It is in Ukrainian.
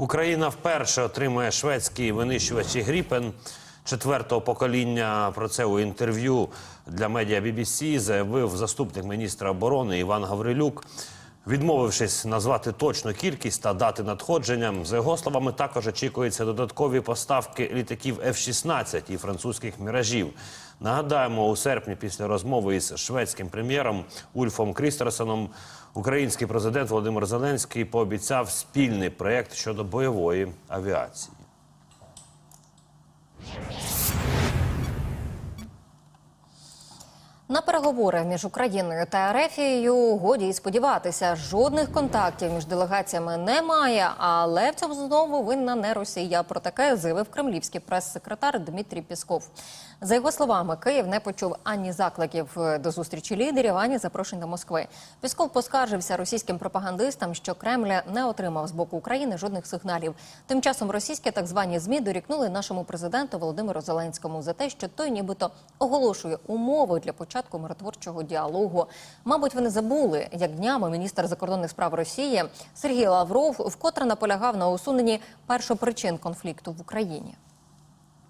Україна вперше отримує шведські винищувачі Гріпен четвертого покоління. Про це у інтерв'ю для медіа BBC заявив заступник міністра оборони Іван Гаврилюк. Відмовившись назвати точну кількість та дати надходження, за його словами, також очікуються додаткові поставки літаків F-16 і французьких міражів. Нагадаємо, у серпні, після розмови із шведським прем'єром Ульфом Крістерсоном, український президент Володимир Зеленський пообіцяв спільний проєкт щодо бойової авіації. На переговори між Україною та Ерефією годі й сподіватися, жодних контактів між делегаціями немає. Але в цьому знову винна не Росія. Про таке заявив кремлівський прес-секретар Дмитрій Пісков. За його словами, Київ не почув ані закликів до зустрічі лідерів, ані запрошень до Москви. Пісков поскаржився російським пропагандистам, що Кремль не отримав з боку України жодних сигналів. Тим часом російські так звані змі дорікнули нашому президенту Володимиру Зеленському за те, що той нібито оголошує умови для початку миротворчого діалогу. Мабуть, вони забули, як днями міністр закордонних справ Росії Сергій Лавров вкотре наполягав на усуненні першопричин конфлікту в Україні.